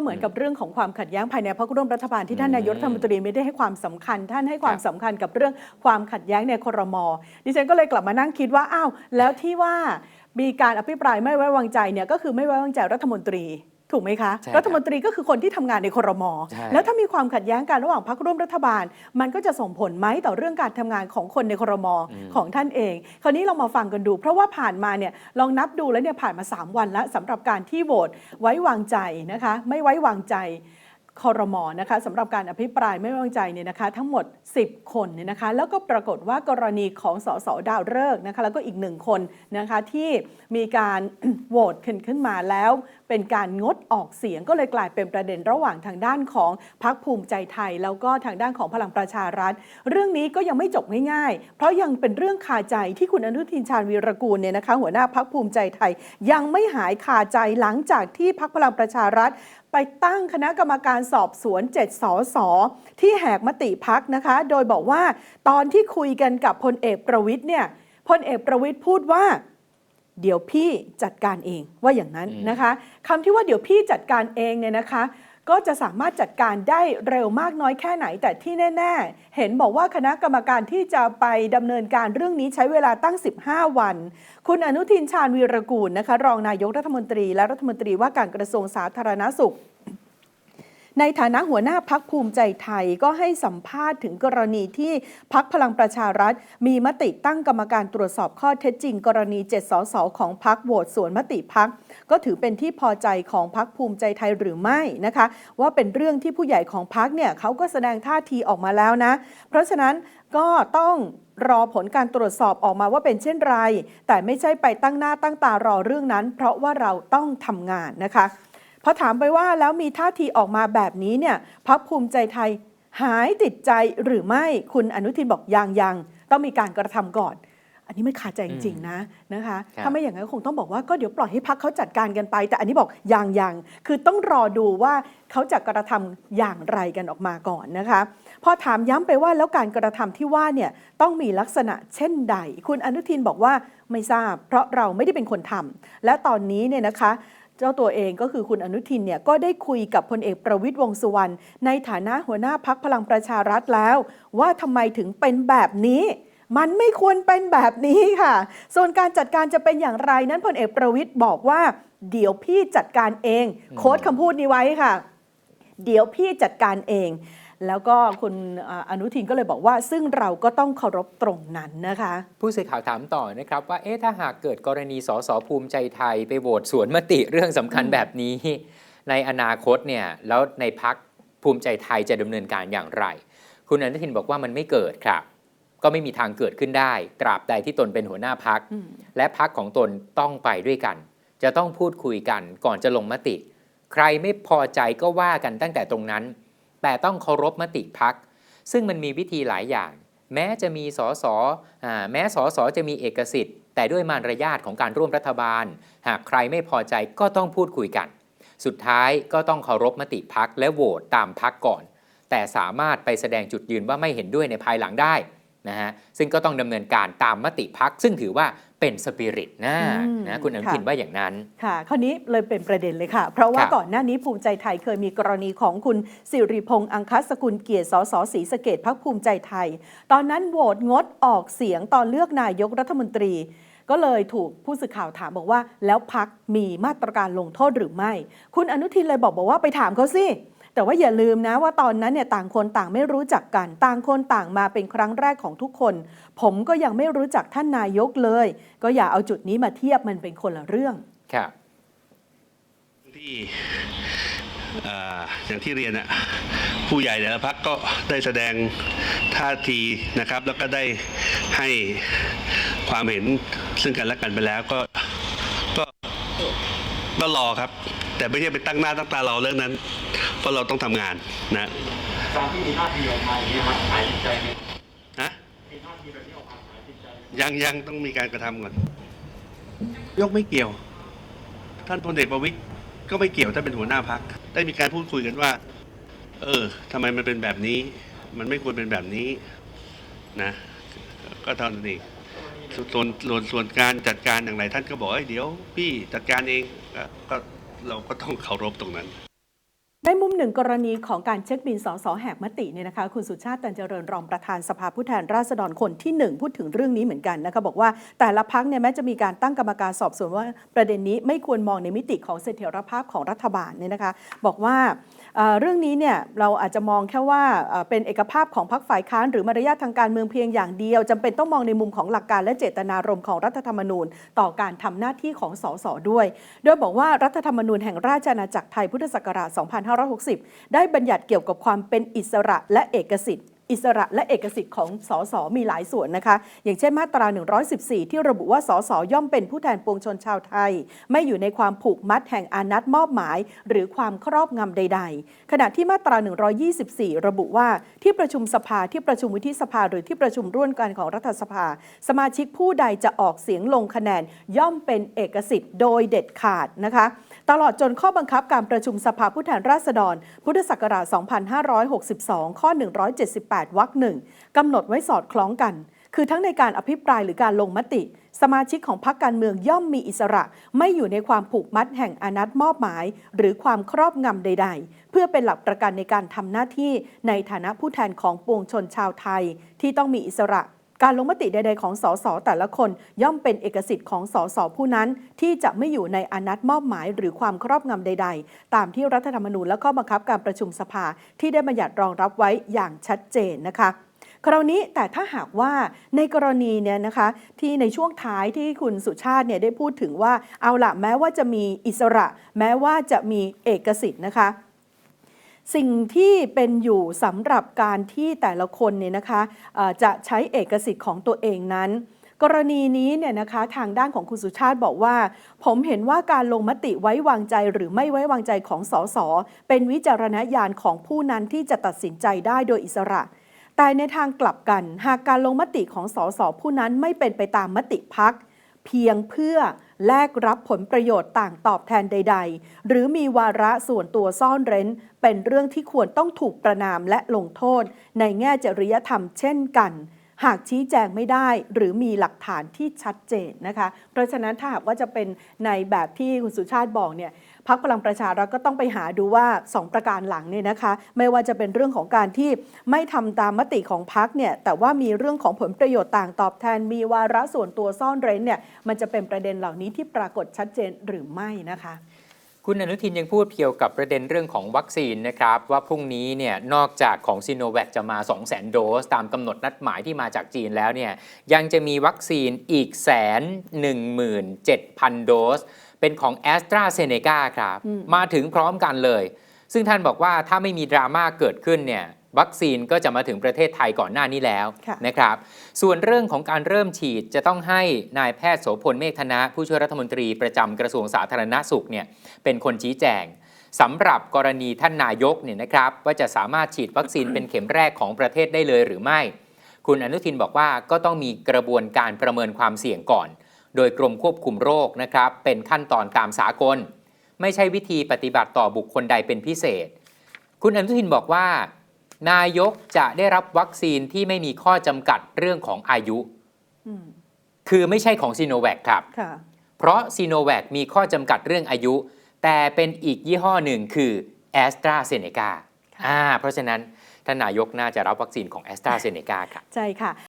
เหมือนกับเรื่องของความขัดแย้งภายในพรรคร่วมรัฐบาลที่ท่านนายกรัฐมนตรีไม่ได้ให้ความสำคัญ ท่านให้ความครับสำคัญกับเรื่องความขัดแย้งในครม ดิฉันก็เลยกลับมานั่งคิดว่าอ้าวแล้วที่ว่ามีการอภิปรายไม่ไว้วางใจเนี่ยก็คือไม่ไว้วางใจรัฐมนตรี ถูกไหมคะ ใช่ครับรัฐมนตรีก็คือคนที่ทำงานในครม ใช่ แล้วถ้ามีความขัดแย้งกันระหว่างพรรคร่วมรัฐบาล มันก็จะส่งผลไหมต่อเรื่องการทำงานของคนในครมของท่านเอง คราวนี้เรามาฟังกันดู เพราะว่าผ่านมาเนี่ยลองนับดูแล้วเนี่ยผ่านมา 3 วันแล้วสำหรับการที่โหวตไว้วางใจนะคะ ไม่ไว้วางใจ คอรมอนะคะสำหรับการอภิปรายไม่ไว้วางใจเนี่ยนะคะ ทั้งหมด 10 คนเนี่ยนะคะ แล้วก็ปรากฏว่ากรณีของสสดาวฤกษ์นะคะ แล้วก็อีกหนึ่งคนนะคะที่มีการโหวตขึ้นขึ้นมาแล้ว เป็นการงดออกเสียงก็เลยกลายเป็นประเด็นระหว่างทางด้านของพรรคภูมิใจไทย แล้วก็ทางด้านของพลังประชารัฐ เรื่องนี้ก็ยังไม่จบง่ายๆ เพราะยังเป็นเรื่องคาใจที่คุณอนุทินชาญวีรกูลเนี่ยนะคะ หัวหน้าพรรคภูมิใจไทย ยังไม่หายคาใจหลังจากที่พรรคพลังประชารัฐ ไปตั้งคณะกรรมการสอบสวน 7 สส ที่แหกมติพักนะคะ โดยบอกว่าตอนที่คุยกันกับพลเอกประวิทย์เนี่ยพลเอกประวิทย์พูดว่า เดี๋ยวพี่จัดการเองว่าอย่างนั้นนะคะคำที่ว่าเดี๋ยวพี่จัดการเองเนี่ยนะคะ ก็จะสามารถจัดการได้เร็วมากน้อยแค่ไหน แต่ที่แน่ ๆ เห็นบอกว่าคณะกรรมการที่จะไปดำเนินการเรื่องนี้ใช้เวลาตั้ง 15 วัน คุณอนุทินชาญวีรกูลนะคะ รองนายกรัฐมนตรีและรัฐมนตรีว่าการกระทรวงสาธารณสุข ในฐานะหัวหน้าพักภูมิใจไทยก็ให้สัมภาษณ์ถึงกรณีที่พักพลังประชารัฐ มีมติตั้งกรรมการตรวจสอบข้อเท็จจริง กรณี7สสของพักโหวตสวนมติพักก็ถือเป็นที่พอใจของพักภูมิใจไทยหรือไม่นะคะ ว่าเป็นเรื่องที่ผู้ใหญ่ของพักเนี่ยเขาก็แสดงท่าทีออกมาแล้วนะ เพราะฉะนั้นก็ต้องรอผลการตรวจสอบออกมาว่าเป็นเช่นไร แต่ไม่ใช่ไปตั้งหน้าตั้งตารอเรื่องนั้น เพราะว่าเราต้องทำงานนะคะ พอถามไปว่าแล้วมีท่าทีออกมาแบบนี้เนี่ยพักภูมิใจไทยหายติดใจหรือไม่คุณอนุทินบอกยังยังต้องมีการกระทำก่อน อันนี้ไม่ขาดใจจริงๆนะนะคะครับถ้าไม่อย่างนั้นคงต้องบอกว่าก็เดี๋ยวปล่อยให้พักเขาจัดการกันไป แต่อันนี้บอกยังยังคือต้องรอดูว่าเขาจะกระทำอย่างไรกันออกมาก่อนนะคะพอถามย้ำไปว่าแล้วการกระทำที่ว่าเนี่ยต้องมีลักษณะเช่นใด คุณอนุทินบอกว่าไม่ทราบ เพราะเราไม่ได้เป็นคนทำและตอนนี้เนี่ยนะคะ เจ้าตัวเองก็คือคุณอนุทินเนี่ยก็ได้คุยกับพลเอกประวิตยวงสุวรรณในฐานะหัวหน้าพักพลังประชารัฐแล้ว ว่าทำไมถึงเป็นแบบนี้มันไม่ควรเป็นแบบนี้ค่ะ ส่วนการจัดการจะเป็นอย่างไรนั้นพลเอกประวิทย์บอกว่า เดี๋ยวพี่จัดการเอง โค้ดคำพูดนี้ไว้ค่ะ เดี๋ยวพี่จัดการเอง แล้วก็คุณอ่าอนุทินก็เลยบอกว่า ซึ่งเราก็ต้องเคารพตรงนั้นนะคะ ผู้สื่อข่าวถามต่อนะครับว่าเอ๊ะถ้าหากเกิดกรณีสสภูมิใจไทยไปโหวตสวนมติเรื่องสำคัญแบบนี้ ในอนาคตเนี่ยแล้วในพักภูมิใจไทยจะดำเนินการอย่างไร คุณอนุทินบอกว่ามันไม่เกิดครับก็ไม่มีทางเกิดขึ้นได้ ตราบใดที่ตนเป็นหัวหน้าพักอืมและพักของตนต้องไปด้วยกัน จะต้องพูดคุยกันก่อนจะลงมติ ใครไม่พอใจก็ว่ากันตั้งแต่ตรงนั้น แต่ต้องเคารพมติพัก ซึ่งมันมีวิธีหลายอย่าง แม้จะมีสอสอแม้สอสอจะมีเอกสิทธิ์ แต่ด้วยมารยาทของการร่วมรัฐบาล หากใครไม่พอใจก็ต้องพูดคุยกัน สุดท้ายก็ต้องเคารพมติพักและโหวตตามพักก่อน แต่สามารถไปแสดงจุดยืนว่าไม่เห็นด้วยในภายหลังได้ นะฮะซึ่งก็ต้องดำเนินการตามมติพักซึ่งถือว่าเป็นสปิริตนะอืมนะคุณอนุทินค่ะว่าอย่างนั้น ค่ะคราวนี้เลยเป็นประเด็นเลยค่ะ เพราะว่าครับก่อนหน้านี้ภูมิใจไทยเคยมีกรณีของคุณสิริพงษ์อังคสกุลเกียรติสสศรีสะเกดพักภูมิใจไทย ตอนนั้นโหวตงดออกเสียงตอนเลือกนายกรัฐมนตรีก็เลยถูกผู้สื่อข่าวถามบอกว่า แล้วพักมีมาตรการลงโทษหรือไม่ คุณอนุทินเลยบอกบอกว่าไปถามเขาสิ แต่ว่าอย่าลืมนะว่าตอนนั้นเนี่ยต่างคนต่างไม่รู้จักกัน ต่างคนต่างมาเป็นครั้งแรกของทุกคน ผมก็ยังไม่รู้จักท่านนายกเลย ก็อย่าเอาจุดนี้มาเทียบมันเป็นคนละเรื่องครับที่เอ่ออย่างที่เรียนอะผู้ใหญ่แต่ละพักก็ได้แสดงท่าทีนะครับ แล้วก็ได้ให้ความเห็นซึ่งกันและกันไปแล้วก็ก็ก็รอครับ แต่ไม่ใช่ไปตั้งหน้าตั้งตารอเรื่องนั้น เพราะเราต้องทำงานนะการที่มีท่าทีออกมาอย่างนี้ยครับหายติดใจไหมฮะมีท่าทีแบบนี้ออกมาหายติดใจไหมยังยังต้องมีการกระทำก่อน ยกไม่เกี่ยว ท่านพลเอกประวิตยก็ไม่เกี่ยวท่านเป็นหัวหน้าพัก ได้มีการพูดคุยกันว่า เออทำไมมันเป็นแบบนี้ มันไม่ควรเป็นแบบนี้นะ ก็เท่านั้นเองส่วนส่วนส่วนส่วนการจัดการอย่างไรท่านก็บอกเอ้ยเดี๋ยว พี่จัดการเองก็ก็เราก็ต้องเคารพตรงนั้น ในมุมหนึ่งกรณีของการเช็คบินสสแหกมติเนี่ยนะคะคุณสุชาติตันเจริญรองประธานสภาผู้แทนราษฎรคนที่หนึ่งพูดถึงเรื่องนี้เหมือนกันนะคะบอกว่าแต่ละพักเนี่ยแม้จะมีการตั้งกรรมการสอบสวนว่าประเด็นนี้ไม่ควรมองในมิติของเสถียรภาพของรัฐบาลเนี่ยนะคะบอกว่า เรื่องนี้เนี่ยเราอาจจะมองแค่ว่าเป็นเอกภาพของพรรคฝ่ายค้านหรือมารยาททางการเมืองเพียงอย่างเดียวจำเป็นต้องมองในมุมของหลักการและเจตนารมณ์ของรัฐธรรมนูญ ต่อการทำหน้าที่ของสสด้วย โดยบอกว่ารัฐธรรมนูญแห่งราชอาณาจักรไทยพุทธศักราช 2560 ได้บัญญัติเกี่ยวกับความเป็นอิสระและเอกสิทธิ์ อิสระและเอกสิทธิ์ของสสมีหลายส่วนนะคะ อย่างเช่นมาตรา 114 ที่ระบุว่าสสย่อมเป็นผู้แทนปวงชนชาวไทย ไม่อยู่ในความผูกมัดแห่งอานัตมอบหมาย หรือความครอบงำใด ๆ ขณะที่มาตรา 124 ระบุว่าที่ประชุมสภาที่ประชุมวุฒิสภา หรือที่ประชุมร่วมกันของรัฐสภา สมาชิกผู้ใดจะออกเสียงลงคะแนนย่อมเป็นเอกสิทธิ์โดยเด็ดขาดนะคะ ตลอดจนข้อบังคับการประชุมสภาผู้แทนราษฎร พุทธศักราช 2562 ข้อ 178 วรรคหนึ่งกำหนดไว้สอดคล้องกัน คือทั้งในการอภิปรายหรือการลงมติ สมาชิกของพรรคการเมืองย่อมมีอิสระ ไม่อยู่ในความผูกมัดแห่งอนัตมอบหมาย หรือความครอบงำใด ๆ เพื่อเป็นหลักประกันในการทำหน้าที่ในฐานะผู้แทนของปวงชนชาวไทย ที่ต้องมีอิสระ การลงมติใดๆของสสแต่ละคนย่อมเป็นเอกสิทธิ์ของสสผู้นั้น ที่จะไม่อยู่ในอนัตมอบหมายหรือความครอบงำใด ๆ ตามที่รัฐธรรมนูญและข้อบังคับการประชุมสภาที่ได้บัญญัติรองรับไว้อย่างชัดเจนนะคะคราวนี้แต่ถ้าหากว่าในกรณีเนี่ยนะคะที่ในช่วงท้ายที่คุณสุชาติเนี่ยได้พูดถึงว่าเอาละแม้ว่าจะมีอิสระ แม้ว่าจะมีเอกสิทธิ์นะคะ สิ่งที่เป็นอยู่สำหรับการที่แต่ละคนเนี่ยนะคะเอ่อจะใช้เอกสิทธิ์ของตัวเองนั้น กรณีนี้เนี่ยนะคะทางด้านของคุณสุชาติบอกว่า ผมเห็นว่าการลงมติไว้วางใจหรือไม่ไว้วางใจของสสเป็นวิจารณญาณของผู้นั้นที่จะตัดสินใจได้โดยอิสระแต่ในทางกลับกัน หากการลงมติของสสผู้นั้นไม่เป็นไปตามมติพัก เพียงเพื่อ แลกรับผลประโยชน์ต่างตอบแทนใด ๆ หรือมีวาระส่วนตัวซ่อนเร้น เป็นเรื่องที่ควรต้องถูกประนามและลงโทษ ในแง่จริยธรรมเช่นกันหากชี้แจงไม่ได้หรือมีหลักฐานที่ชัดเจนนะคะ เพราะฉะนั้นถ้าหากว่าจะเป็นในแบบที่คุณสุชาติบอกเนี่ย พักพลังประชารัฐก็ต้องไปหาดูว่า 2 ประการหลังเนี่ยนะคะ ไม่ว่าจะเป็นเรื่องของการที่ไม่ทำตามมติของพักเนี่ยแต่ว่ามีเรื่องของผลประโยชน์ต่างตอบแทน มีวาระส่วนตัวซ่อนเร้นเนี่ยมันจะเป็นประเด็นเหล่านี้ที่ปรากฏชัดเจนหรือไม่นะคะคุณอนุทินยังพูดเกี่ยวกับประเด็นเรื่องของวัคซีนนะครับ ว่าพรุ่งนี้เนี่ยนอกจากของซีโนแวคจะมา 2 0 0 0 0โดส ตามกำหนดนัดหมายที่มาจากจีนแล้วเนี่ยยังจะมีวัคซีนอีกแสนหนึ่งหมื่นเจ็ดพันโดส เป็นของ a s t r a z เซ e c a ครับอืมมาถึงพร้อมกันเลย ซึ่งท่านบอกว่าถ้าไม่มีดราม่าเกิดขึ้นเนี่ยวัคซีนก็จะมาถึงประเทศไทยก่อนหน้านี้แล้วค่ะนะครับ ส่วนเรื่องของการเริ่มฉีดจะต้องให้นายแพทย์โสพลเมฆธนะ ผู้ช่วยรัฐมนตรีประจำกระทรวงสาธารณสุขเนี่ยเป็นคนชี้แจงสำหรับกรณีท่านนายกเนี่ยนะครับว่าจะสามารถฉีดวัคซีนเป็นเข็มแรกของประเทศได้เลยหรือไม่ คุณอนุทินบอกว่าก็ต้องมีกระบวนการประเมินความเสี่ยงก่อน โดยกรมควบคุมโรคนะครับเป็นขั้นตอนตามสากล ไม่ใช่วิธีปฏิบัติต่อบุคคลใดเป็นพิเศษ คุณอนุทินบอกว่า นายกจะได้รับวัคซีนที่ไม่มีข้อจำกัดเรื่องของอายุอืมคือไม่ใช่ของซีโนแวคครับค่ะเพราะซีโนแวคมีข้อจำกัดเรื่องอายุ แต่เป็นอีกยี่ห้อหนึ่งคือ a s t r a z เซ e c a ค่ะอ่าเพราะฉะนั้นท่านนายกน่าจะรับวัคซีนของ a s t r a z เซ e c a ครับ ใช่ค่ะ